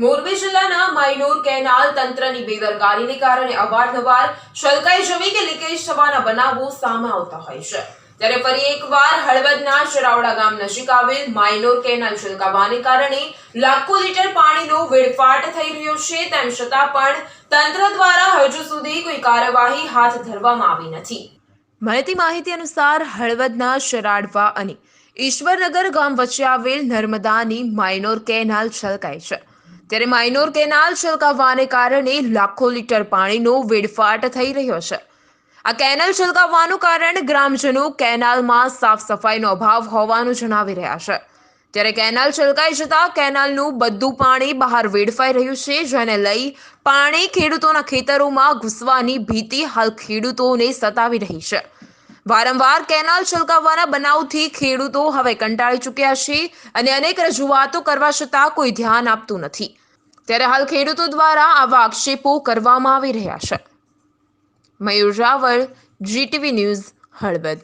મોરબી જિલ્લાના minor canal તંત્રની બેદરકારીને કારણે અવારનવાર છલકાઈ જવી કે લીકેજ થવાના બનાવો સામે આવતા હોય છે. ત્યારે ફરી એકવાર હળવદના શરાવડા ગામ નજીક આવેલ માયનોર કેનાલ છલકાવાને કારણે લાખો લીટર પાણીનો વેડફાટ થઈ રહ્યો છે. તેમ છતાં પણ તંત્ર દ્વારા હજુ સુધી કોઈ કાર્યવાહી હાથ ધરવામાં આવી નથી. મળતી માહિતી અનુસાર હળવદના શરાડવા અને ઈશ્વરનગર ગામ વચ્ચે આવેલ નર્મદાની માઇનોર કેનાલ છલકાય છે. ત્યારે માઇનોર કેનાલ છલકાવવાને કારણે લાખો લીટર પાણીનો વેડફાટ થઈ રહ્યો છે. આ કેનાલ છલકાવવાનું કારણ ગ્રામજનો કેનાલમાં સાફ સફાઈનો અભાવ હોવાનું જણાવી રહ્યા છે. ત્યારે કેનાલ છલકાઈ જતા કેનાલનું બધું પાણી બહાર વેડફાઈ રહ્યું છે, જેને લઈ પાણી ખેડૂતોના ખેતરોમાં ઘૂસવાની ભીતિ હાલ ખેડૂતોને સતાવી રહી છે. વારંવાર કેનાલ છલકાવવાના બનાવથી ખેડૂતો હવે કંટાળી ચૂક્યા છે અને અનેક રજૂઆતો કરવા છતાં કોઈ ધ્યાન આપતું નથી. ત્યારે હાલ ખેડૂતો દ્વારા આવા આક્ષેપો કરવામાં આવી રહ્યા છે. Mayur Raval GTV news Halvad.